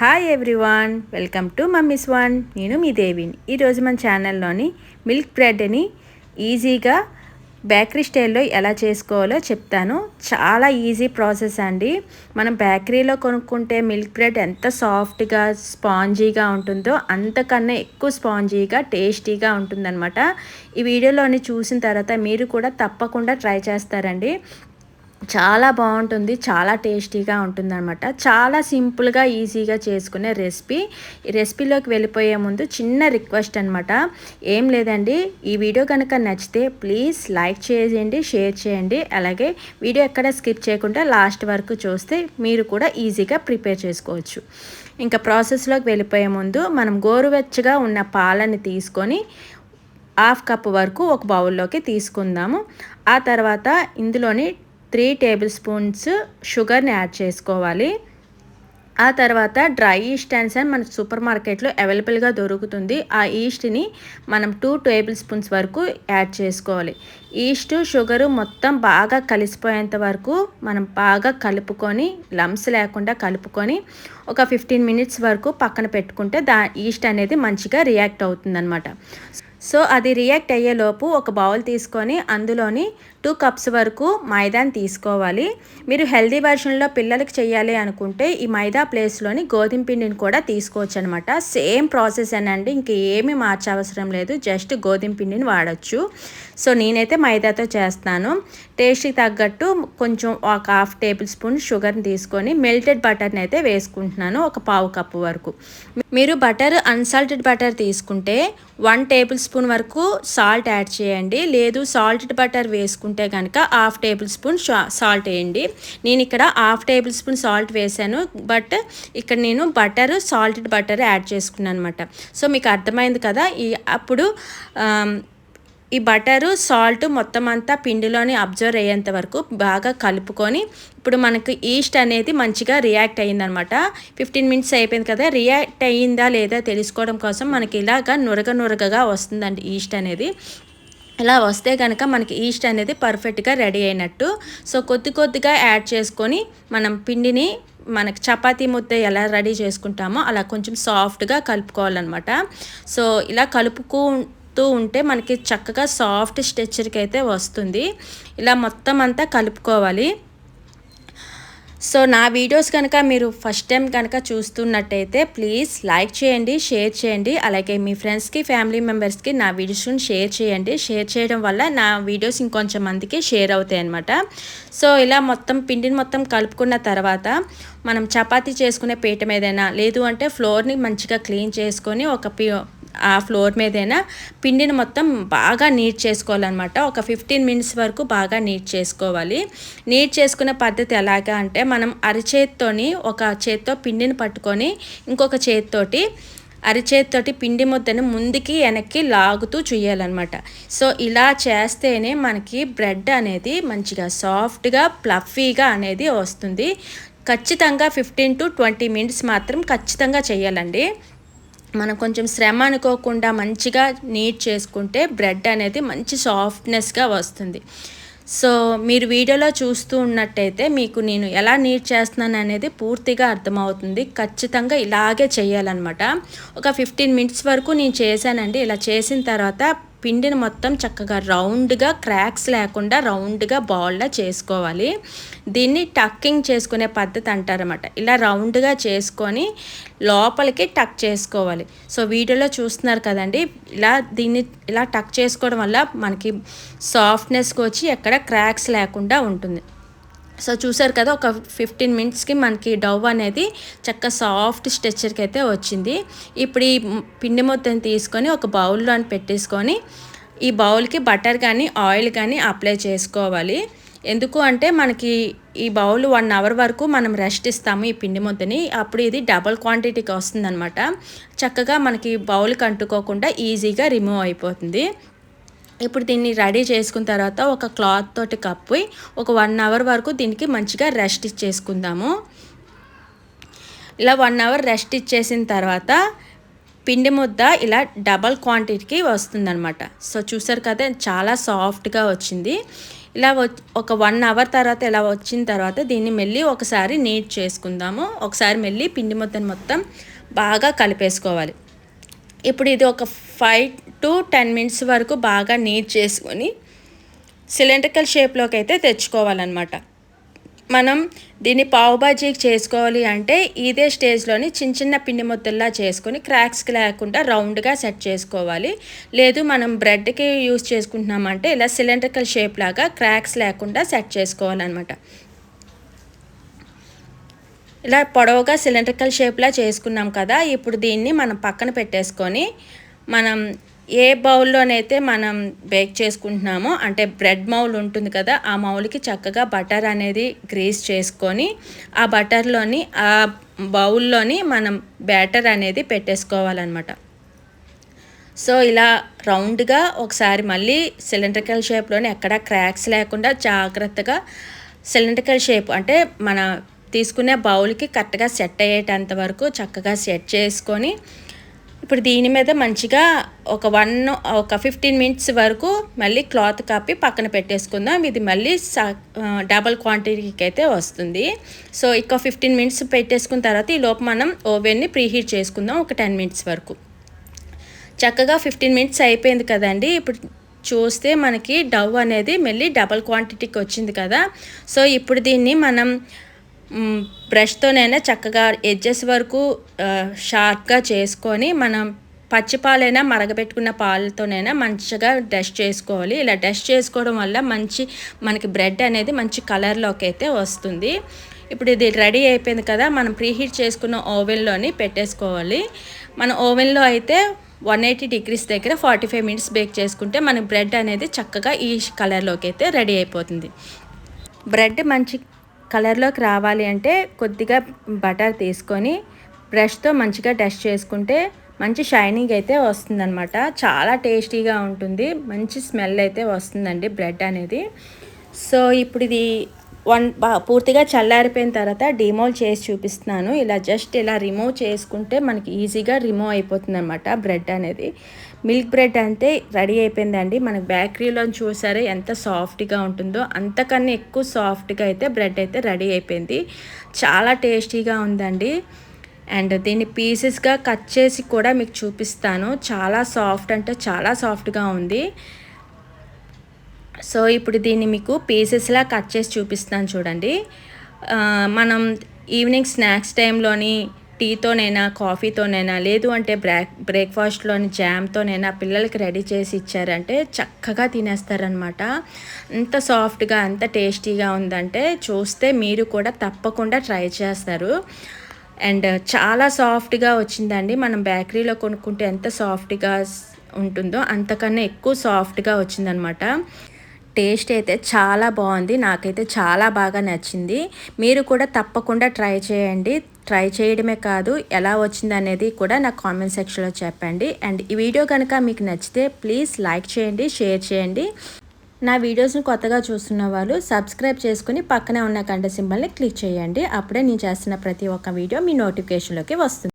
Hi everyone welcome to mummy's one నేను మీ దేవిని. ఈరోజు మన ఛానల్లోని మిల్క్ బ్రెడ్ని ఈజీగా బేకరీ స్టైల్లో ఎలా చేసుకోవాలో చెప్తాను. చాలా ఈజీ ప్రాసెస్ అండి. మనం బేకరీలో కొనుక్కుంటే మిల్క్ బ్రెడ్ ఎంత సాఫ్ట్గా స్పాంజీగా ఉంటుందో అంతకన్నా ఎక్కువ స్పాంజీగా టేస్టీగా ఉంటుందన్నమాట. ఈ వీడియోలోని చూసిన తర్వాత మీరు కూడా తప్పకుండా ట్రై చేస్తారండి. చాలా బాగుంటుంది చాలా టేస్టీగా ఉంటుంది అనమాట చాలా సింపుల్గా ఈజీగా చేసుకునే రెసిపీ. ఈ రెసిపీలోకి వెళ్ళిపోయే ముందు చిన్న రిక్వెస్ట్ అనమాట ఏం లేదండి ఈ వీడియో కనుక నచ్చితే ప్లీజ్ లైక్ చేయండి షేర్ చేయండి. అలాగే వీడియో ఎక్కడ స్కిప్ చేయకుండా లాస్ట్ వరకు చూస్తే మీరు కూడా ఈజీగా ప్రిపేర్ చేసుకోవచ్చు. ఇంకా ప్రాసెస్లోకి వెళ్ళిపోయే ముందు మనం గోరువెచ్చగా ఉన్న పాలని తీసుకొని హాఫ్ కప్ వరకు ఒక బౌల్లోకి తీసుకుందాము. ఆ తర్వాత ఇందులోని త్రీ టేబుల్ స్పూన్స్ షుగర్ని యాడ్ చేసుకోవాలి. ఆ తర్వాత డ్రై ఈస్ట్ అండ్స్ సార్ మన సూపర్ మార్కెట్లో అవైలబుల్గా దొరుకుతుంది. ఆ ఈస్ట్ని మనం టూ టేబుల్ స్పూన్స్ వరకు యాడ్ చేసుకోవాలి. ఈస్ట్ షుగరు మొత్తం బాగా కలిసిపోయేంత వరకు మనం బాగా కలుపుకొని లమ్స్ లేకుండా కలుపుకొని ఒక ఫిఫ్టీన్ మినిట్స్ వరకు పక్కన పెట్టుకుంటే దా ఈస్ట్ అనేది మంచిగా రియాక్ట్ అవుతుందన్నమాట. సో అది రియాక్ట్ అయ్యేలోపు ఒక బౌల్ తీసుకొని అందులోని టూ కప్స్ వరకు మైదాని తీసుకోవాలి. మీరు హెల్దీ వర్షన్లో పిల్లలకి చేయాలి అనుకుంటే ఈ మైదా ప్లేస్లోని గోధుమ పిండిని కూడా తీసుకోవచ్చు అనమాట సేమ్ ప్రాసెస్ అనండి. ఇంక ఏమీ మార్చవసరం లేదు. జస్ట్ గోధుమ పిండిని వాడచ్చు. సో నేనైతే మైదాతో చేస్తాను. టేస్ట్కి తగ్గట్టు కొంచెం ఒక హాఫ్ టేబుల్ స్పూన్ షుగర్ని తీసుకొని మెల్టెడ్ బటర్ని అయితే వేసుకుంటున్నాను. ఒక పావు కప్పు వరకు. మీరు బటర్ అన్సాల్టెడ్ బటర్ తీసుకుంటే వన్ టేబుల్ స్పూన్ వరకు సాల్ట్ యాడ్ చేయండి. లేదు సాల్టెడ్ బటర్ వేసుకుంటే కనుక హాఫ్ టేబుల్ స్పూన్ సాల్ట్ వేయండి. నేను ఇక్కడ హాఫ్ టేబుల్ స్పూన్ సాల్ట్ వేసాను బట్ ఇక్కడ నేను బటర్ సాల్టెడ్ బటర్ యాడ్ చేసుకున్నాను అనమాట సో మీకు అర్థమైంది కదా? ఈ అప్పుడు ఈ బటరు సాల్ట్ మొత్తం అంతా పిండిలోని అబ్జర్వ్ అయ్యేంత వరకు బాగా కలుపుకొని ఇప్పుడు మనకు ఈస్ట్ అనేది మంచిగా రియాక్ట్ అయ్యిందనమాట. ఫిఫ్టీన్ మినిట్స్ అయిపోయింది కదా రియాక్ట్ అయ్యిందా లేదా తెలుసుకోవడం కోసం మనకి ఇలాగా నురగ నురగగా వస్తుందండి ఈస్ట్ అనేది. ఇలా వస్తే కనుక మనకి ఈస్ట్ అనేది పర్ఫెక్ట్గా రెడీ అయినట్టు. సో కొద్ది కొద్దిగా యాడ్ చేసుకొని మనం పిండిని మనకి చపాతీ ముద్ద ఎలా రెడీ చేసుకుంటామో అలా కొంచెం సాఫ్ట్గా కలుపుకోవాలన్నమాట. సో ఇలా కలుపుకు కలుపుతూ ఉంటే మనకి చక్కగా సాఫ్ట్ స్ట్రెచ్చర్కి అయితే వస్తుంది. ఇలా మొత్తం అంతా కలుపుకోవాలి. సో నా వీడియోస్ కనుక మీరు ఫస్ట్ టైం కనుక చూస్తున్నట్టయితే ప్లీజ్ లైక్ చేయండి షేర్ చేయండి. అలాగే మీ ఫ్రెండ్స్కి ఫ్యామిలీ మెంబర్స్కి నా వీడియోస్ని షేర్ చేయండి. షేర్ చేయడం వల్ల నా వీడియోస్ ఇంకొంచెం మందికి షేర్ అవుతాయి అనమాట సో ఇలా మొత్తం పిండిని మొత్తం కలుపుకున్న తర్వాత మనం చపాతీ చేసుకునే పీట మీదైనా లేదు అంటే ఫ్లోర్ని మంచిగా క్లీన్ చేసుకొని ఒక ఆ ఫ్లోర్ మీదైనా పిండిని మొత్తం బాగా నీట్ చేసుకోవాలన్నమాట. ఒక ఫిఫ్టీన్ మినిట్స్ వరకు బాగా నీట్ చేసుకోవాలి. నీట్ చేసుకునే పద్ధతి ఎలాగా అంటే మనం అరిచేతితోని ఒక చేత్తో పిండిని పట్టుకొని ఇంకొక చేతితోటి అరిచేతితోటి పిండి ముద్దను ముందుకి వెనక్కి లాగుతూ చేయాలన్నమాట. సో ఇలా చేస్తేనే మనకి బ్రెడ్ అనేది మంచిగా సాఫ్ట్గా ప్లఫీగా అనేది వస్తుంది. ఖచ్చితంగా ఫిఫ్టీన్ టు ట్వంటీ మినిట్స్ మాత్రం ఖచ్చితంగా చేయాలండి. మనం కొంచెం శ్రమ అనుకోకుండా మంచిగా నీట్ చేసుకుంటే బ్రెడ్ అనేది మంచి సాఫ్ట్నెస్గా వస్తుంది. సో మీరు వీడియోలో చూస్తూ ఉన్నట్టయితే మీకు నేను ఎలా నీట్ చేస్తున్నాను అనేది పూర్తిగా అర్థమవుతుంది. ఖచ్చితంగా ఇలాగే చేయాలన్నమాట. ఒక ఫిఫ్టీన్ మినిట్స్ వరకు నేను చేశానండి. ఇలా చేసిన తర్వాత పిండిని మొత్తం చక్కగా రౌండ్గా క్రాక్స్ లేకుండా రౌండ్గా బాల్లా చేసుకోవాలి. దీన్ని టక్కింగ్ చేసుకునే పద్ధతి అంటారన్నమాట. ఇలా రౌండ్గా చేసుకొని లోపలికి టక్ చేసుకోవాలి. సో వీడియోలో చూస్తున్నారు కదండి. ఇలా దీన్ని ఇలా టక్ చేసుకోవడం వల్ల మనకి సాఫ్ట్నెస్కి వచ్చి ఎక్కడ క్రాక్స్ లేకుండా ఉంటుంది. సో చూసారు కదా ఒక ఫిఫ్టీన్ మినిట్స్కి మనకి డవ్ అనేది చక్క సాఫ్ట్ స్ట్రెచ్చర్కి అయితే వచ్చింది. ఇప్పుడు ఈ పిండి మొత్తం తీసుకొని ఒక బౌల్లో అని పెట్టేసుకొని ఈ బౌల్కి బటర్ కానీ ఆయిల్ కానీ అప్లై చేసుకోవాలి. ఎందుకు అంటే మనకి ఈ బౌల్ వన్ అవర్ వరకు మనం రెస్ట్ ఇస్తాము ఈ పిండి ముద్దని. అప్పుడు ఇది డబల్ క్వాంటిటీకి వస్తుందన్నమాట. చక్కగా మనకి బౌల్కి అంటుకోకుండా ఈజీగా రిమూవ్ అయిపోతుంది. ఇప్పుడు దీన్ని రెడీ చేసుకున్న తర్వాత ఒక క్లాత్ తోటి కప్పి ఒక వన్ అవర్ వరకు దీనికి మంచిగా రెస్ట్ ఇచ్చేసుకుందాము. ఇలా వన్ అవర్ రెస్ట్ ఇచ్చేసిన తర్వాత పిండి ముద్ద ఇలా డబల్ క్వాంటిటీకి వస్తుందన్నమాట. సో చూసారు కదా చాలా సాఫ్ట్గా వచ్చింది. ఇలా ఒక వన్ అవర్ తర్వాత ఇలా వచ్చిన తర్వాత దీన్ని మెల్లి ఒకసారి నీట్ చేసుకుందాము. ఒకసారి మెల్లి పిండి ముద్దను మొత్తం బాగా కలిపేసుకోవాలి. ఇప్పుడు ఇది ఒక ఫైవ్ టు టెన్ మినిట్స్ వరకు బాగా నీట్ చేసుకొని సిలిండ్రికల్ షేప్లోకి అయితే తెచ్చుకోవాలన్నమాట. మనం దీన్ని పావు బాజీకి చేసుకోవాలి అంటే ఇదే స్టేజ్లోని చిన్న చిన్న పిండి ముద్దల్లా చేసుకొని క్రాక్స్కి లేకుండా రౌండ్గా సెట్ చేసుకోవాలి. లేదు మనం బ్రెడ్కి యూస్ చేసుకుంటున్నామంటే ఇలా సిలిండ్రికల్ షేప్ లాగా క్రాక్స్ లేకుండా సెట్ చేసుకోవాలన్నమాట. ఇలా పొడవుగా సిలిండ్రికల్ షేప్లా చేసుకున్నాం కదా ఇప్పుడు దీన్ని మనం పక్కన పెట్టేసుకొని మనం ఏ బౌల్లోనైతే మనం బేక్ చేసుకుంటున్నామో అంటే బ్రెడ్ మౌల్ ఉంటుంది కదా ఆ మౌల్కి చక్కగా బటర్ అనేది గ్రీస్ చేసుకొని ఆ బటర్లోని ఆ బౌల్లోని మనం బ్యాటర్ అనేది పెట్టేసుకోవాలన్నమాట. సో ఇలా రౌండ్గా ఒకసారి మళ్ళీ సిలిండ్రికల్ షేప్లోని ఎక్కడ క్రాక్స్ లేకుండా జాగ్రత్తగా సిలిండ్రికల్ షేప్ అంటే మన తీసుకునే బౌల్కి కరెక్ట్గా సెట్ అయ్యేటంత వరకు చక్కగా సెట్ చేసుకొని ఇప్పుడు దీని మీద మంచిగా ఒక వన్ ఒక ఫిఫ్టీన్ మినిట్స్ వరకు మళ్ళీ క్లాత్ కప్పి పక్కన పెట్టేసుకుందాం. ఇది మళ్ళీ డబల్ క్వాంటిటీకి అయితే వస్తుంది. సో ఇక ఫిఫ్టీన్ మినిట్స్ పెట్టేసుకున్న తర్వాత ఈ లోపు మనం ఓవెన్ని ప్రీహీట్ చేసుకుందాం ఒక టెన్ మినిట్స్ వరకు. చక్కగా ఫిఫ్టీన్ మినిట్స్ అయిపోయింది కదండి. ఇప్పుడు చూస్తే మనకి డవ్ అనేది మళ్ళీ డబల్ క్వాంటిటీకి వచ్చింది కదా. సో ఇప్పుడు దీన్ని మనం బ్రష్తోనైనా చక్కగా ఎడ్జెస్ వరకు షార్ప్గా చేసుకొని మనం పచ్చిపాలైనా మరగబెట్టుకున్న పాలతోనైనా మంచిగా డస్ట్ చేసుకోవాలి. ఇలా డస్ట్ చేసుకోవడం వల్ల మంచి మనకి బ్రెడ్ అనేది మంచి కలర్లోకి అయితే వస్తుంది. ఇప్పుడు ఇది రెడీ అయిపోయింది కదా మనం ప్రీహీట్ చేసుకున్న ఓవెన్లోని పెట్టేసుకోవాలి. మన ఓవెన్లో అయితే వన్ ఎయిటీ డిగ్రీస్ దగ్గర ఫార్టీ ఫైవ్ మినిట్స్ బేక్ చేసుకుంటే మన బ్రెడ్ అనేది చక్కగా ఈ కలర్లోకి అయితే రెడీ అయిపోతుంది. బ్రెడ్ మంచి కలర్లోకి రావాలి అంటే కొద్దిగా బటర్ తీసుకొని బ్రష్తో మంచిగా డస్ట్ చేసుకుంటే మంచి షైనింగ్ అయితే వస్తుందన్నమాట. చాలా టేస్టీగా ఉంటుంది. మంచి స్మెల్ అయితే వస్తుందండి బ్రెడ్ అనేది. సో ఇప్పుడు ఇది వన్ పూర్తిగా చల్లారిపోయిన తర్వాత డిమోల్ చేసి చూపిస్తున్నాను. ఇలా జస్ట్ ఇలా రిమూవ్ చేసుకుంటే మనకి ఈజీగా రిమూవ్ అయిపోతుంది అనమాట బ్రెడ్ అనేది. మిల్క్ బ్రెడ్ అంటే రెడీ అయిపోయిందండి. మనకి బేకరీలో చూసారే ఎంత సాఫ్ట్గా ఉంటుందో. అంతకన్నా ఎక్కువ సాఫ్ట్గా అయితే బ్రెడ్ అయితే రెడీ అయిపోయింది. చాలా టేస్టీగా ఉందండి. అండ్ దీన్ని పీసెస్గా కట్ చేసి కూడా మీకు చూపిస్తాను. చాలా సాఫ్ట్ అంటే చాలా సాఫ్ట్గా ఉంది. సో ఇప్పుడు దీన్ని మీకు పీసెస్లా కట్ చేసి చూపిస్తాను చూడండి. మనం ఈవినింగ్ స్నాక్స్ టైంలోని టీతోనైనా కాఫీతోనైనా లేదు అంటే బ్రేక్ బ్రేక్ఫాస్ట్లోని జామ్తోనైనా పిల్లలకి రెడీ చేసి ఇచ్చారంటే చక్కగా తినేస్తారనమాట అంత సాఫ్ట్గా అంత టేస్టీగా ఉందంటే చూస్తే మీరు కూడా తప్పకుండా ట్రై చేస్తారు. అండ్ చాలా సాఫ్ట్గా వచ్చిందండి. మనం బేకరీలో కొనుక్కుంటే ఎంత సాఫ్ట్గా ఉంటుందో అంతకన్నా ఎక్కువ సాఫ్ట్గా వచ్చిందనమాట టేస్ట్ అయితే చాలా బాగుంది. నాకైతే చాలా బాగా నచ్చింది. మీరు కూడా తప్పకుండా ట్రై చేయండి. ట్రై చేయడమే కాదు ఎలా వచ్చింది అనేది కూడా నాకు కామెంట్ సెక్షన్లో చెప్పండి. అండ్ ఈ వీడియో కనుక మీకు నచ్చితే ప్లీజ్ లైక్ చేయండి షేర్ చేయండి. నా వీడియోస్ని కొత్తగా చూస్తున్న వాళ్ళు సబ్స్క్రైబ్ చేసుకుని పక్కనే ఉన్న గంట సింబల్ని క్లిక్ చేయండి. అప్పుడే నేను చేస్తున్న ప్రతి ఒక్క వీడియో మీ నోటిఫికేషన్లోకి వస్తుంది.